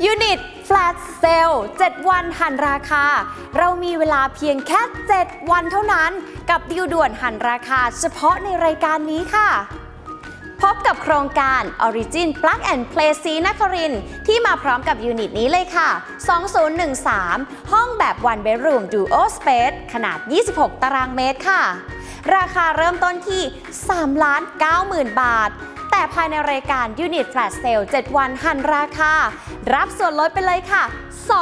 Unit Flat Sale 7 วันหันราคา เรามีเวลาเพียงแค่ 7 วันเท่านั้น กับดีลด่วนหันราคาเฉพาะในรายการนี้ค่ะ พบกับโครงการ Origin Plug and Play ศรีนครินที่มาพร้อมกับยูนิตนี้เลยค่ะ 2013 ห้องแบบ One Bedroom Duo Space ขนาด 26 ตารางเมตรค่ะ ราคาเริ่มต้นที่ 3 ล้าน 9 0,000 บาท แต่ภายในรายการ Unit Flash Sale 7วันหันราคา รับส่วนลดไปเลยค่ะ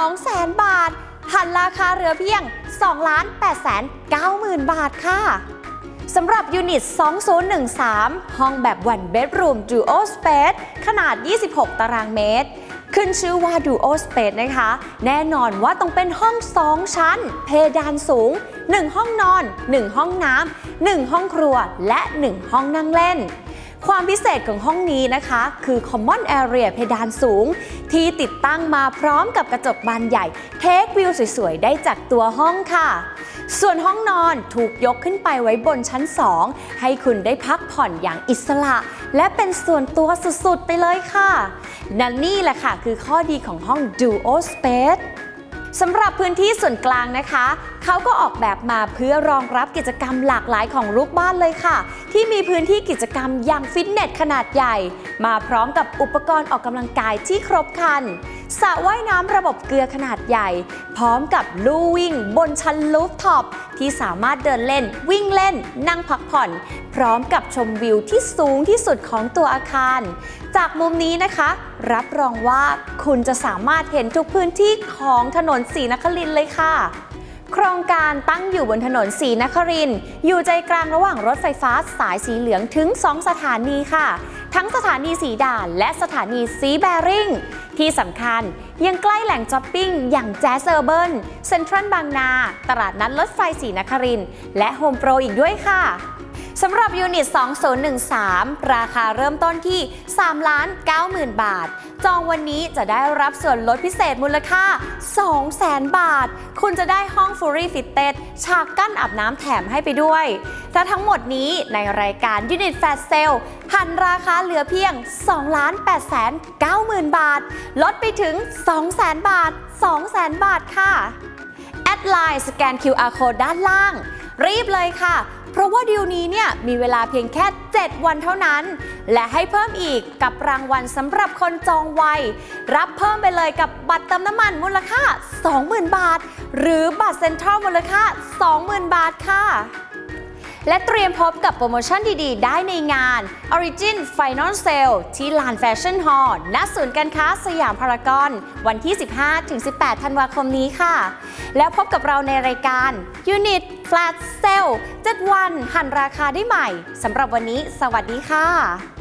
200,000 บาท หันราคาเหลือเพียง 2 ล้าน8 9 0 0 0 บาทค่ะสำหรับยูนิต 2013 ห้องแบบ One Bedroom Duo Space ขนาด 26 ตารางเมตร ขึ้นชื่อว่า Duo Space นะคะ แน่นอนว่าต้องเป็นห้อง 2 ชั้น เพดานสูง 1 ห้องนอน 1 ห้องน้ำ1ห้องครัว และ 1 ห้องนั่งเล่นความพิเศษของห้องนี้นะคะ คือ Common Area เพดานสูง ที่ติดตั้งมาพร้อมกับกระจกบานใหญ่ เทควิวสวย ๆ ได้จากตัวห้องค่ะ ส่วนห้องนอนถูกยกขึ้นไปไว้บนชั้น 2 ให้คุณได้พักผ่อนอย่างอิสระ และเป็นส่วนตัวสุด ๆ ไปเลยค่ะ นั่นนี่แหละค่ะ คือข้อดีของห้อง Duo Space สำหรับพื้นที่ส่วนกลางนะคะ เขาก็ออกแบบมาเพื่อรองรับกิจกรรมหลากหลายของลูกบ้านเลยค่ะ ที่มีพื้นที่กิจกรรมอย่างฟิตเนสขนาดใหญ่ มาพร้อมกับอุปกรณ์ออกกำลังกายที่ครบครันสระว่ายน้ำระบบเกลือขนาดใหญ่ พร้อมกับลู่วิ่ง บนชั้นลูฟท็อปที่สามารถเดินเล่น วิ่งเล่น นั่งพักผ่อน พร้อมกับชมวิวที่สูงที่สุดของตัวอาคาร จากมุมนี้นะคะ รับรองว่าคุณจะสามารถเห็นทุกพื้นที่ของถนนสีนครินเลยค่ะ โครงการตั้งอยู่บนถนนสีนคริน อยู่ใจกลางระหว่างรถไฟฟ้าสายสีเหลืองถึง 2 สถานีค่ะ ทั้งสถานีสีด่านและสถานีสีแบริ่ง ที่สำคัญยังใกล้แหล่งช้อปปิ้งอย่างแจ๊สเซอร์เบิร์นเซ็นทรัลบางนา ตลาดนัดรถไฟสีนคริน และโฮมโปรอีกด้วยค่ะ สำหรับยูนิต 2013 ราคาเริ่มต้นที่ 3 ล้าน 90,000 บาท จองวันนี้จะได้รับส่วนลดพิเศษมูลค่า 200,000 บาท คุณจะได้ห้อง Fully Fitted ฉากกั้นอาบน้ำแถมให้ไปด้วยและทั้งหมดนี้ในรายการ Unit Flash Sale หันราคาเหลือเพียง 2 ล้าน8 90,000 บาท ลดไปถึง 200,000 บาท 200,000 บาทค่ะ แอดไลน์สแกน QR Code ด้านล่าง รีบเลยค่ะ เพราะว่าดีลนี้เนี่ยมีเวลาเพียงแค่ 7 วันเท่านั้น และให้เพิ่มอีกกับรางวัลสำหรับคนจองไว รับเพิ่มไปเลยกับบัตรเติมน้ำมันมูลค่า 20,000 บาท หรือบัตรเซ็นทรัลมูลค่า 20,000 บาทค่ะ และเตรียมพบกับโปรโมชั่นดีๆ ได้ในงาน Origin Final Sale ที่ลานแฟชั่นฮอลล์ณศูนย์การค้าสยามพารากอน วันที่ 15-18 ธันวาคมนี้ค่ะ แล้วพบกับเราในรายการ Unit Flat Sale 7วันหันราคาได้ใหม่สำหรับวันนี้ สวัสดีค่ะ